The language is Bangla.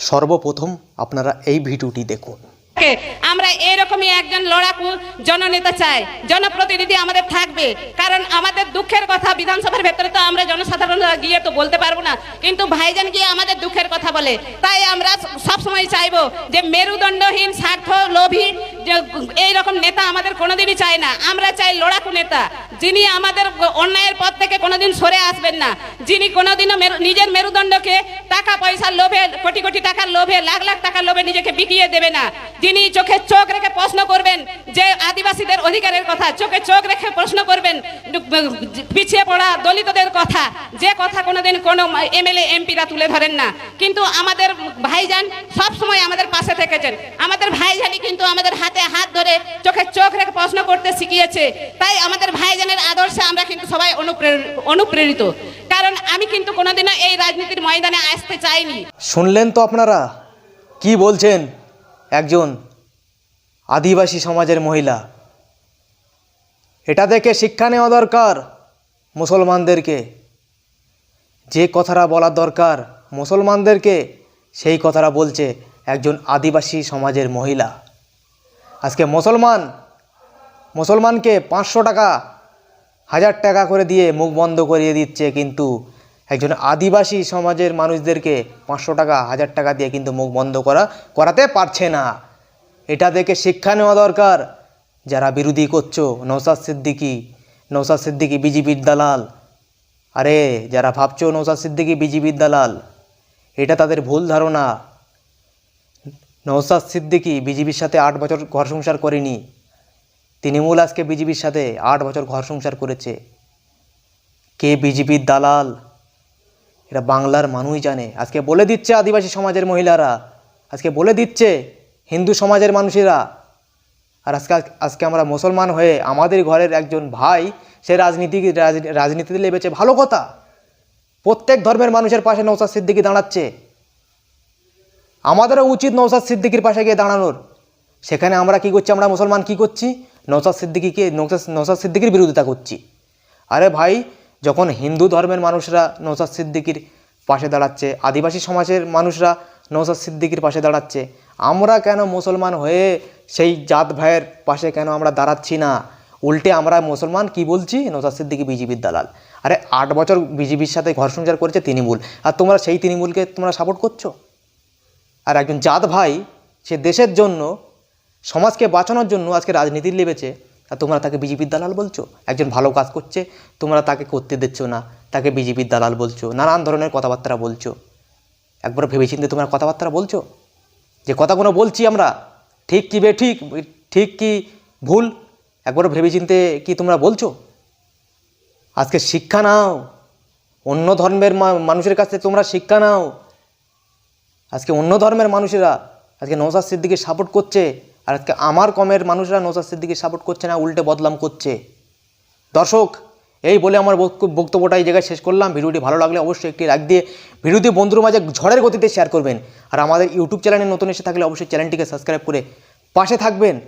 সর্বপ্রথম আপনারা এই ভিডিওটি দেখুন? আমরা এরকমই একজন লড়াকু জননেতা চাই। জনপ্রতিনিধি আমাদের থাকবে। কারণ আমাদের দুঃখের কথা বিধানসভার ভেতরে তো আমরা জনসাধারণ গিয়ে তো বলতে পারব না। কিন্তু ভাইজান গিয়ে আমাদের দুঃখের কথা বলে। তাই আমরা সব সময় চাইব যে মেরুদণ্ডহীন স্বার্থ লোভী এই রকম নেতা আমাদের কোনোদিনই চাই না। আমরা চাই লড়াকু নেতা। যিনি আমাদের অন্যায়ের পথ থেকে কোনোদিন সরে আসবেন না। যিনি কোনোদিনও নিজের মেরুদণ্ডকে টাকা পয়সার লোভে, কোটি কোটি টাকার লোভে, লাখ লাখ টাকার লোভে নিজেকে বিকিয়ে দেবে না। যিনি চোখে চোখ রেখে প্রশ্ন করবেন যে আদিবাসীদের অধিকারের কথা, চোখে চোখ রেখে প্রশ্ন করবেন, পিছিয়ে পড়া দলিতদের কথা, যে কথা কোনোদিন কোনো এমএলএ, এমপিরা তুলে ধরেন না। কিন্তু আমাদের ভাইজান সব সময় আমাদের পাশে থেকেছেন। আমাদের ভাইজানই কিন্তু আমাদের হাতে হাত ধরে চোখে চোখ রেখে প্রশ্ন করতে শিখিয়েছে। তাই আমাদের ভাইজানের আদর্শে আমরা কিন্তু সবাই অনুপ্রের- অনুপ্রেরিত। কারণ আমি কিন্তু কোনোদিনও এই রাজনীতির ময়দানে আসতে চাইনি। শুনলেন তো আপনারা? কি বলছেন? একজন আদিবাসী সমাজের মহিলা। এটা দেখে শিক্ষা নেওয়া দরকার মুসলমানদেরকে। যে কথাটা বলার দরকার মুসলমানদেরকে, সেই কথাটা বলছে একজন আদিবাসী সমাজের মহিলা। আজকে মুসলমান, মুসলমানকে পাঁচশো টাকা, হাজার টাকা করে দিয়ে মুখ বন্ধ করিয়ে দিচ্ছে, কিন্তু একজন আদিবাসী সমাজের মানুষদেরকে পাঁচশো টাকা, হাজার টাকা দিয়ে কিন্তু মুখ বন্ধ করা, করাতে পারছে না। এটা দেখে শিক্ষা নেওয়া দরকার। যারা বিরোধী করছ নৌসাদ সিদ্দিকি নৌসাদ সিদ্দিকি বিজেপির দালাল। আরে, যারা ভাবছ নৌসাদ সিদ্দিকি বিজেপির দালাল, এটা তাদের ভুল ধারণা। নৌসাদ সিদ্দিকি বিজেপির সাথে আট বছর ঘর সংসার করেনি। তৃণমূল আজকে বিজেপির সাথে আট বছর ঘর সংসার করেছে। কে বিজেপির দালাল? এটা বাংলার মানুষই জানে। আজকে বলে দিচ্ছে আদিবাসী সমাজের মহিলারা। আজকে বলে দিচ্ছে হিন্দু সমাজের মানুষেরা। আর আজকে আজকে আমরা মুসলমান হয়ে আমাদের ঘরের একজন ভাই, সে রাজনীতি রাজ- রাজনীতিতে লেবেছে। ভালো কথা। প্রত্যেক ধর্মের মানুষের পাশে নৌসাদ সিদ্দিকি দাঁড়াচ্ছে। আমাদেরও উচিত নৌসাদ সিদ্দিকির পাশে গিয়ে দাঁড়ানোর। সেখানে আমরা কি করছি? আমরা মুসলমান কি করছি? নৌসাদ সিদ্দিকিকে নৌসাদ নৌসাদ সিদ্দিকির বিরোধিতা করছি। আরে ভাই যখন হিন্দু ধর্মের মানুষরা নৌসাদ সিদ্দিকির পাশে দাঁড়াচ্ছে, আদিবাসী সমাজের মানুষরা নৌসাদ সিদ্দিকির পাশে দাঁড়াচ্ছে, আমরা কেন মুসলমান হয়ে সেই জাত ভাইয়ের পাশে কেন আমরা দাঁড়াচ্ছি না? উল্টে আমরা মুসলমান কি বলছি? নৌসাদ সিদ্দিকি বিজেপির দালাল। আরে আট বছর বিজেপির সাথে ঘর সংসার করেছে তৃণমূল। আর তোমরা সেই তৃণমূলকে তোমরা সাপোর্ট করছ? আর একজন জাত ভাই সে দেশের জন্য, সমাজকে বাঁচানোর জন্য আজকে রাজনীতির লেবেছে আর তোমরা তাকে বিজেপির দালাল বলছো? একজন ভালো কাজ করছে, তোমরা তাকে করতে দিচ্ছ না, তাকে বিজেপির দালাল বলছো, নানান ধরনের কথাবার্তা বলছো। একবার ভেবেচিন্তে তোমরা কথাবার্তা বলছো? যে কথাগুলো বলছি আমরা, ঠিক কি বে ঠিক ঠিক কি ভুল? একবার ভেবেচিন্তে কি তোমরা বলছো? আজকে শিক্ষা নাও, অন্য ধর্মের মানুষের কাছে তোমরা শিক্ষা নাও। আজকে অন্য ধর্মের মানুষেরা, আজকে নৌসাদ সিদ্দিকে সাপোর্ট করছে। আর আজকে আমার কমের মানুষরা নৌসাদ সিদ্দিকে সাপোর্ট করছে না, উল্টে বদলাম করছে। দর্শক, এই বলে আমার বক্তব্য- বক্তব্যটা এই জায়গায় শেষ করলাম। ভিডিওটি ভালো লাগলে অবশ্যই একটি লাইক দিয়ে ভিডিওটি বন্ধুর মাঝে ঝড়ের গতিতে শেয়ার করবেন। আর আমাদের ইউটিউব চ্যানেলে নতুন এসে থাকলে অবশ্যই চ্যানেলটিকে সাবস্ক্রাইব করে পাশে থাকবেন।